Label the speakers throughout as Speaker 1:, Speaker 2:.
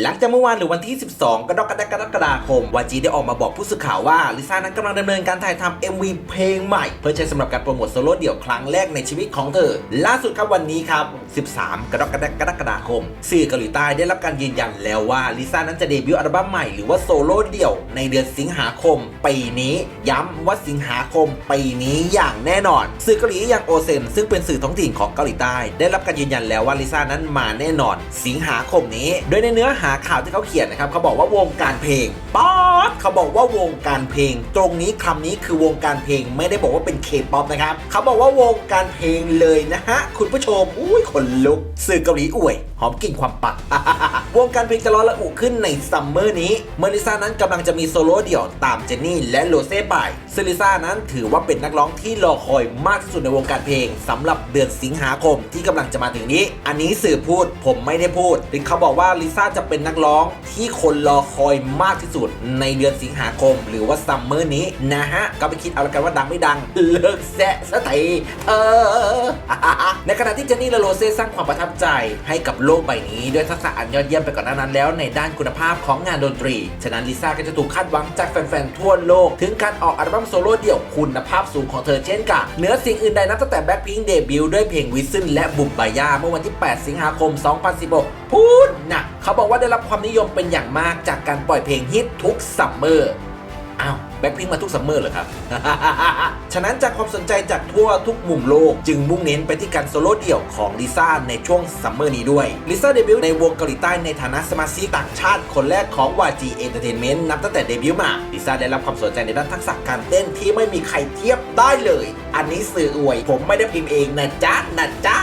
Speaker 1: หลังจากเมื่อวานหรือวันที่ 12 กรกฎากรกาคมวาจีได้ออกมาบอกผู้สื่อข่าวว่าลิซ่านั้นกำลังดำเนินการถ่ายทำ MV เพลงใหม่ เพื่อใช้สำหรับการโปรโมทโซโล่เดี่ยวครั้งแรกในชีวิตของเธอ ล่าสุดครับวันนี้ครับ 13 กรกฎากรคม สื่อเกาหลีใต้ได้รับการยืนยันแล้วว่าลิซ่านั้นจะเดบิวต์อัลบั้มใหม่หรือว่าโซโล่เดี่ยวในเดือนสิงหาคมปีนี้ย้ำว่าสิงหาคมปีนี้อย่างแน่นอน สื่อเกาหลีอย่างโอเซนซึ่งเป็นสื่อท้องถิ่นของเกาหลีใต้ ได้รับการยืนยันแล้วว่าลิซ่านั้นมาแน่นอน สิงหาคมนี้โดยในเนื้อหาข่าวที่เขาเขียนนะครับเขาบอกว่าวงการเพลงป๊อปเขาบอกว่าวงการเพลง ตรงนี้คำนี้คือวงการเพลงไม่ได้บอกว่าเป็นเคป๊อปนะครับเขาบอกว่าวงการเพลงเลยนะฮะคุณผู้ชมอุ้ยขนลุกสื่อเกาหลีอวย หอมกลิ่นความปัก วงการเพลงจะร้อนระอุขึ้นในซัมเมอร์นี้ เมอลิซ่านั้นกำลังจะมีโซโล่เดี่ยวตามเจนนี่และโรเซ่ไปซึ่งลิซ่านั้นถือว่าเป็นนักร้องที่รอคอยมากที่สุดในวงการเพลงสำหรับเดือนสิงหาคมที่กำลังจะมาถึงนี้ อันนี้สื่อพูดผมไม่ได้พูดถึงเขาบอกว่าลิซ่าจะเป็นนักร้องที่คนรอคอยมากที่สุดในเดือนสิงหาคม หรือว่าซัมเมอร์นี้นะฮะก็ไปคิดเอาละกันว่าดังไม่ดัง เลิกแซะสะทีเออในขณะที่เจนนี่และโรเซ่สร้างความประทับใจให้กับโลกใบนี้ด้วยทักษะอันยอดเยี่ยมไปก่อนหน้านั้นแล้วในด้านคุณภาพของงานดนตรี ฉะนั้นลิซ่าก็จะถูกคาดหวังจากแฟนๆทั่วโลก ถึงการออกอัลบั้มโซโล่เดี่ยวคุณภาพสูงของเธอเช่นกันเหนือสิ่งอื่นใดนับตั้งแต่แบ็คพิงเดบิวต์ด้วยเพลงวิซึนและบุบบายาเมื่อวันที่ 8 สิงหาคม 2016 พูดหนักเขาบอกว่าได้รับความนิยมเป็นอย่างมากจากการปล่อยเพลงฮิตทุกซัมเมอร์อ้าวแบ็คพิงมาทุกซัมเมอร์เหรอครับ ฉะนั้นจากความสนใจจากทั่วทุกมุมโลก จึงมุ่งเน้นไปที่การโซโล่เดี่ยวของลิซ่าในช่วงซัมเมอร์นี้ด้วยลิซ่าเดบิวต์ในวงเกาหลีใต้ในฐานะสมาชิกต่างชาติคนแรกของ YG Entertainment นับตั้งแต่เดบิวต์มาลิซ่าได้รับความสนใจในด้านทักษะการเต้นที่ไม่มีใครเทียบได้เลย อันนี้สื่ออวย ผมไม่ได้พิมพ์เองนะจ๊ะนะจ๊ะ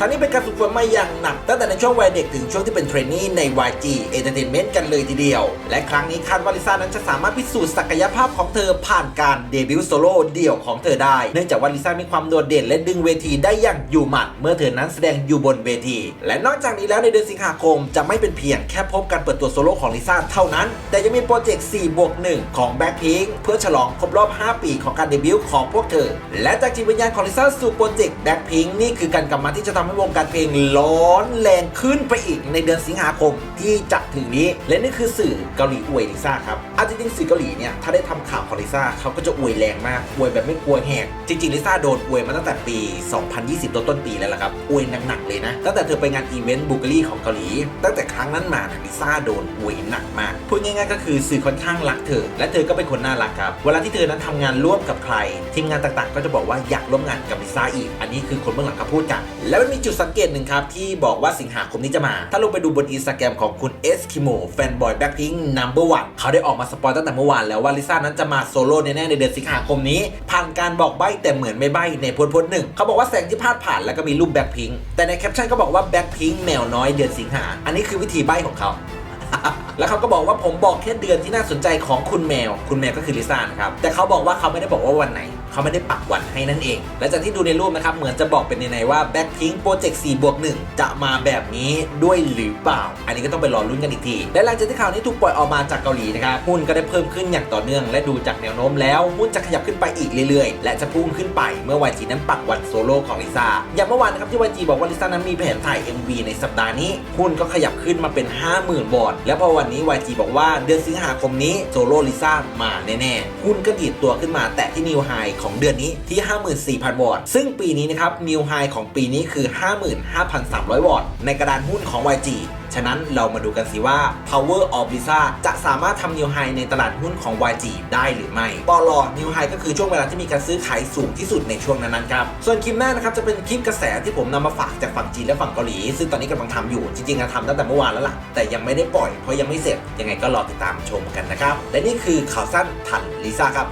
Speaker 1: ทั้งนี้เป็นการฝึกฝนมาอย่างหนักตั้งแต่ในช่วงวัยเด็กถึงช่วงที่เป็นเทรนนี่ใน YG Entertainment กันเลยทีเดียว และครั้งนี้คาดว่าลิซ่านั้นจะสามารถพิสูจน์ศักยภาพของเธอผ่านการเดบิวต์โซโล่เดี่ยวของเธอได้ เนื่องจากว่าลิซ่ามีความโดดเด่นและดึงเวทีได้อย่างอยู่หมัด เมื่อเธอนั้นแสดงอยู่บนเวที และนอกจากนี้แล้วในเดือนสิงหาคมจะไม่เป็นเพียงแค่พบการเปิดตัวโซโล่ของลิซ่าเท่านั้น แต่ยังมีโปรเจกต์4บวก1ของ Blackpink เพื่อฉลองครบรอบ 5 ปีของการเดบิวต์ของพวกเธอ และจากจิตวิญญาณของลิซ่าสู่โปรเจกต์ Blackpink นี่คือการกลับมาที่จะทำให้วงการเพลงร้อนแรงขึ้นไปอีกในเดือนสิงหาคมที่จะถึงนี้ และนี่คือสื่อเกาหลีอวยลิซ่าครับอาจริงๆสื่อเกาหลีเนี่ยถ้าได้ทำข่าวของลิซ่าเขาก็จะอวยแรงมากอวยแบบไม่กลัวแหกจริงๆลิซ่าโดนอวยมาตั้งแต่ปี 2020ต้นต้นปีแล้วล่ะครับอวยหนักๆเลยนะตั้งแต่เธอไปงานอีเวนต์บูเกอรี่ของเกาหลี ตั้งแต่ครั้งนั้นมาลิซ่าโดนอวยหนักมากพูดง่ายๆก็คือสื่อค่อนข้างรักเธอ และเธอก็เป็นคนน่ารักครับเวลาที่เธอนั้นทำงานร่วมกับใครทีมงานต่างๆ ก็จะบอกว่าอยากร่วมงานกับลิซ่าอีก อันนี้คือคนเบื้องหลังเขาพูดกันและมันมีจุดสังเกตหนึ่งครับ ที่บอกว่าสิงหาคมนี้จะมา ถ้าลงไปดูบนอินสตาแกรมของคุณเอสคิโมแฟนบอยแบ็คพิงนัมเบอร์วันเขาได้ออกมาสปอยตั้งแต่เมื่อวานแล้วว่าลิซ่านั้นจะมาโซโล่แน่ๆในเดือนสิงหาคมนี้ ผ่านการบอกใบ้แต่เหมือนไม่ใบ้ในโพสต์พสต์หนึ่งเขาบอกว่าแสงที่พาดผ่านแล้วก็มีรูปแบ็คพิงแต่ในแคปชั่นก็บอกว่าแบ็คพิงแมวน้อยเดือนสิงหาอันนี้คือวิธีใบ้ของเขาแล้วเขาก็บอกว่าผมบอกแค่เดือนที่น่าสนใจของคุณแมว คุณแมวก็คือลิซ่านะครับ แต่เขาบอกว่าเขาไม่ได้บอกว่าวันไหน เขาไม่ได้ปักวันให้นั่นเอง และจากที่ดูในรูปนะครับ เหมือนจะบอกเป็นในๆว่า Blackpink Project 4บวก1จะมาแบบนี้ด้วยหรือเปล่า อันนี้ก็ต้องไปรอลุ้นกันอีกที และหลังจากที่ข่าวนี้ถูกปล่อยออกมาจากเกาหลีนะครับหุ้นก็ได้เพิ่มขึ้นอย่างต่อเนื่อง และดูจากแนวโน้มแล้วหุ้นจะขยับขึ้นไปอีกเรื่อยๆ และจะพุ่งขึ้นไปเมื่อ YG นั้นปักวันโซโล่ของลิซ่าอย่างเมื่อวานนะครับที่ YG บอกว่าลิซ่านั้นมีแผนถ่าย MV ในสัปดาห์นี้หุ้นก็ขยับขึ้นมาเป็น 50,000วอนและพอวันนี้ YG บอกว่าเดือนสิงหาคมนี้โซโล่ลิซ่ามาแน่ๆหุ้นก็ดีดตัวขึ้นมาแตะที่นิวไฮของเดือนนี้ที่ 54,000 วอนซึ่งปีนี้นะครับนิวไฮของปีนี้คือ 55,300 วอนในกระดานหุ้นของ YG ฉะนั้นเรามาดูกันสิว่า Power of Lisa จะสามารถทำนิวไฮในตลาดหุ้นของ YG ได้หรือไม่ปลอนิวไฮก็คือช่วงเวลาที่มีการซื้อขายสูงที่สุดในช่วงนั้นๆครับ ส่วนคลิปหน้านะครับจะเป็นคลิปกระแสที่ผมนำมาฝากจากฝั่งจีนและฝั่งเกาหลี ซึ่งตอนนี้กำลังทำอยู่ จริงๆทำตั้งแต่เมื่อวานแล้วล่ะ แต่ยังไม่ได้ปล่อยเพราะยังไม่เสร็จ ยังไงก็รอติดตามชมกันนะครับ และนี่คือข่าวสั้นทันลิซ่าครับ